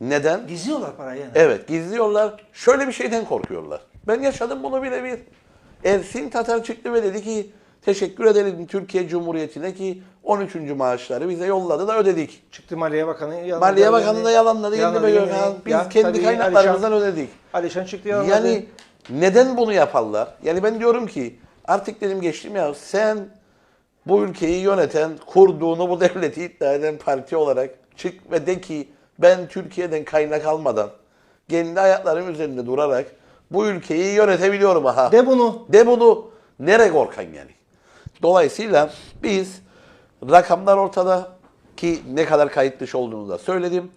Neden? Gizliyorlar parayı yani. Evet gizliyorlar. Şöyle bir şeyden korkuyorlar. Ben yaşadım bunu birebir. Ersin Tatar çıktı ve dedi ki teşekkür edelim Türkiye Cumhuriyeti'ne ki 13. maaşları bize yolladı da ödedik. Çıktı Maliye Bakanı yalanladı. Maliye Bakanı da yalanladı. Yeni be Gökhan. Biz Ya, kendi kaynaklarımızdan Alişan, ödedik. Alişan çıktı yalanladı. Yani neden bunu yaparlar? Yani ben diyorum ki artık dedim geçtim ya sen bu ülkeyi yöneten, kurduğunu bu devleti iddia eden parti olarak çık ve de ki ben Türkiye'den kaynak almadan kendi ayaklarım üzerinde durarak bu ülkeyi yönetebiliyorum aha. De bunu. De bunu. Nere korkan yani? Dolayısıyla biz rakamlar ortada ki ne kadar kayıt dışı olduğunu da söyledim.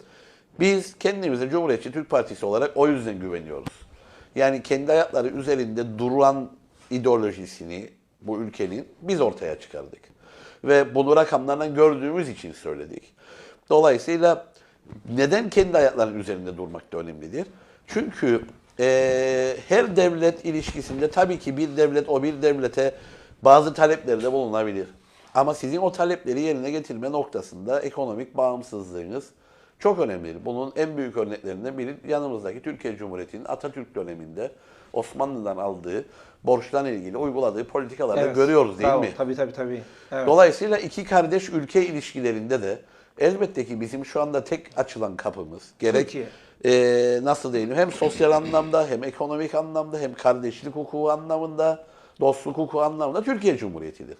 Biz kendimize Cumhuriyetçi Türk Partisi olarak o yüzden güveniyoruz. Yani kendi ayakları üzerinde duran ideolojisini bu ülkenin biz ortaya çıkardık. Ve bunu rakamlardan gördüğümüz için söyledik. Dolayısıyla neden kendi ayaklarının üzerinde durmak da önemlidir? Çünkü eee, her devlet ilişkisinde tabii ki bir devlet o bir devlete bazı taleplerde bulunabilir. Ama sizin o talepleri yerine getirme noktasında ekonomik bağımsızlığınız çok önemlidir. Bunun en büyük örneklerinden biri yanımızdaki Türkiye Cumhuriyeti'nin Atatürk döneminde Osmanlı'dan aldığı borçtan ilgili uyguladığı politikalarda Evet. görüyoruz değil Bravo, mi? Tabii tabii tabii. Evet. Dolayısıyla iki kardeş ülke ilişkilerinde de elbette ki bizim şu anda tek açılan kapımız gerek Türkiye. eee, nasıl diyelim hem sosyal anlamda hem ekonomik anlamda hem kardeşlik hukuku anlamında dostluk hukuku anlamında Türkiye Cumhuriyeti'dir.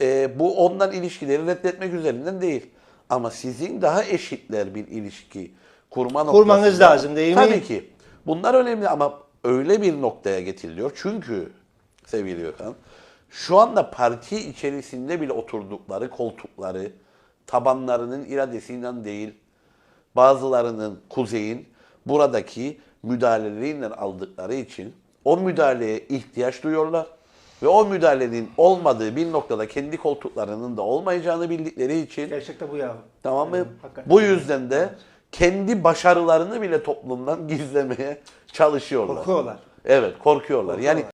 Eee, bu ondan ilişkileri reddetmek üzerinden değil. Ama sizin daha eşitler bir ilişki kurma Kurmanız noktasında- lazım değil mi? Tabii ki. Bunlar önemli ama öyle bir noktaya getiriliyor. Çünkü sevgili Gökhan, şu anda parti içerisinde bile oturdukları koltukları tabanlarının iradesiyle değil, bazılarının kuzeyin buradaki müdahaleleriyle aldıkları için o müdahaleye ihtiyaç duyuyorlar. Ve o müdahalenin olmadığı bir noktada kendi koltuklarının da olmayacağını bildikleri için Gerçekte bu ya. Tamam mı? Hakikaten. Bu yüzden de kendi başarılarını bile toplumdan gizlemeye çalışıyorlar. Korkuyorlar. Evet, korkuyorlar. Yani